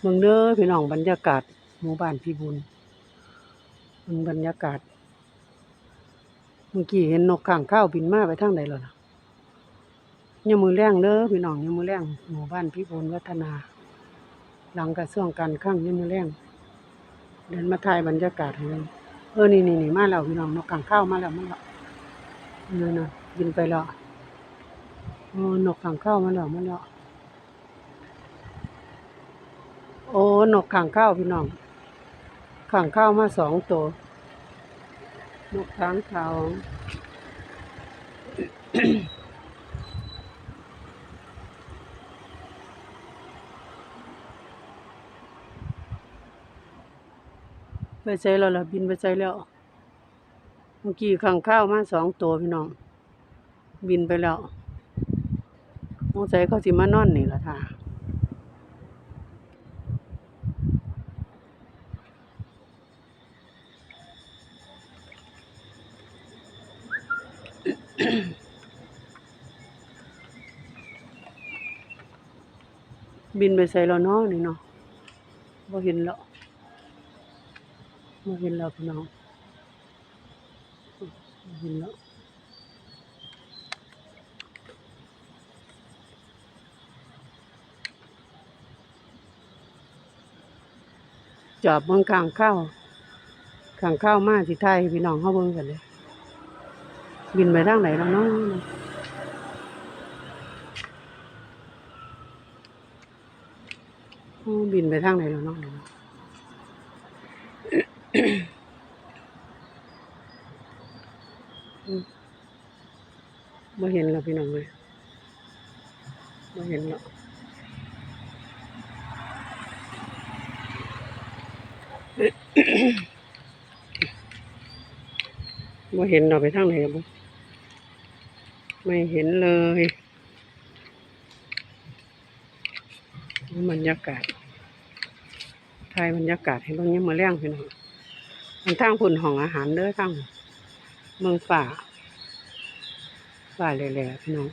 เมืองเด้อพี่น้องบรรยากาศหมู่บ้านพี่บุญมันบรรยากาศ เมื่อกี้เห็นนกข้างข้าวบินมาไปทางใดแล้วล่ะยมือแรงเด้อพี่น้องยมมือแรงหมู่บ้านพี่บุญวัฒนา หลังกระทรวงการคลังยมมือแรงเดินมาถ่ายบรรยากาศเบิ่งเออนี่นี่นี่มาแล้วพี่น้องนกข้างข้าวมาแล้วมาแล้วนี่นะบินไปแล้ว โอ้นกข้างข้าวมาแล้วมาแล้วโอ้นกข้างข้าวพี่น้องข้างข้าวมาสองตัวนกค้างคาวไปใจแล้วล่ะบินไปใจแล้ว เมื่อกี้ข้างข้าวมาสองตัวพี่น้อง บินไปแล้ว มองใจเขาสิมานอนนี่ละท่าบินไปใส่แล้วเนาะนี่เนาะบ่เห็นแล้วบ่เห็นแล้วพี่น้องบ่เห็นแล้ว จอบเบิ่งข้างข้าวข้างข้าวมาสิไทยพี่น้องเฮาเบิ่งกันเลยบินไปทางไหนแล้วเนาะบินไปทางไหนแล้วเนาะอืมบ่เห็นแล้วพี่น้องเลยบ่เห็นแล้ว บ่เห็นเราไปทางไหนบ่ไม่เห็นเลย บรรยากาศถ่ายบรรยากาศให้เบิ่งยามมื้อแลงพี่น้องมันทางพุ่นห้องอาหารเด้อทางเมืองป่าป่าแหล่ๆพี่น้อง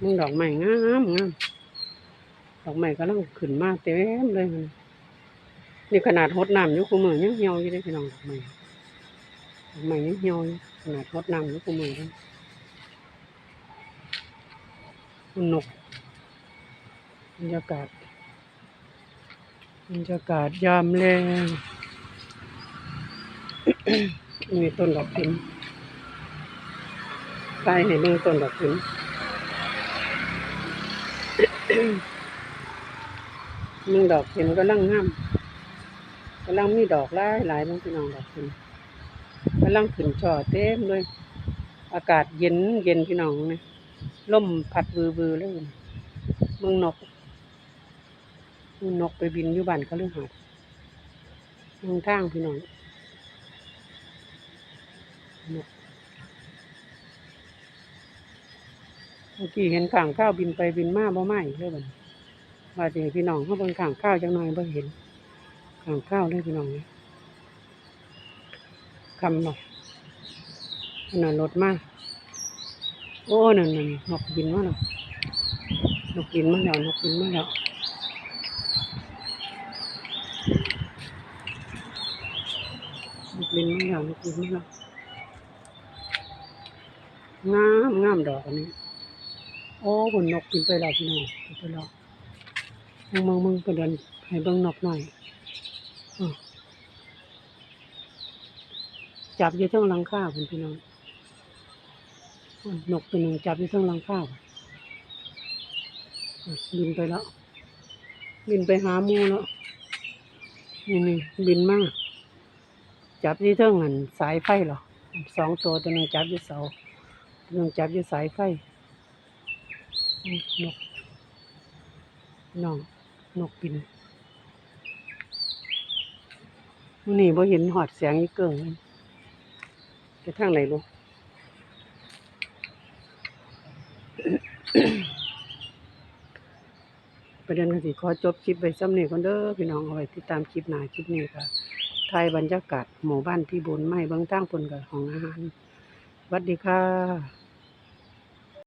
มึงดอกไม้งามงามดอกไม้กำลังขึ้นมาเต็มเลยมันนี่ขนาดหดน้ำอยู่คู่มือยังเหี่ยวอยู่เลยพี่น้องดอกไม้ดอกไม้ยังเหี่ยวอยู่ขนาดหดน้ำอยู่คู่มือเลยนกบรรยากาศบรรยากาศยามแลงมีต้นดอกพิมไปให้เบิ่งต้นดอกพิม มึงดอกเห็นก็ลังงามกำลังมีดอกหลายหลายบางพี่น้องดอกเห็นกำลังขึ้นช่อเต็มเลย อากาศเย็นเย็นพี่น้องนะลมพัดวือวือเลยมืองนกมึงนกไปบินอยู่บ้านเขาเรื่องหาดมืองทางพี่น้องนก มื่อกี้เห็นข้างข้าวบินไปบินมาบ่ไหม้เลยบันี้ว่าสิให้พี่น้องเขาเบิ่งข้างข้าวจังหน่อยบ่เห็นข้างข้าวเลยพี่น้องนี่คำหน่อยนาดรถมาโอ้นั่นนั่นนกบินมาแล้วนกบินมาแล้วนกบินมาแล้วนกบินมาแล้วนกบินมาแล้วงามงามดอกอันนี้ โอ้บนนกบินไปแล้วพี่น้องบินไปแล้วมึงมึงมึงไปเดินให้เบิ่งนกหน่อยอจับอยู่เทั้งหลังคาคุณพี่น้องนกตัวหนึ่งจับอยู่เทั้งหลังคาอ้อบินไปแล้ว บินไปหามูแล้วนี่นี่บินมากจับที่เท่งหันสายไฟเหรอสองตัวตัวหนึ่งจับอยู่เสาตัวหนึ่งจับอยู่สายไฟ นกน้องนกบินมื้อนี่บ่เห็นหอดเสียงอีเกิงเลยไปทางไหนลูกไประเด็นก็สิขอจบคลิปไว้ซ้ำนี้ก่อนเด้อพี่น้องเอาไว้ติดตามคลิปหน้าคลิปนี้ค่ะถ่ายบรรยากาศหมู่บ้านพี่บุญไม่เบิ่งทางเพิ่นก็ห้องอาหารสวัสดีค่ะ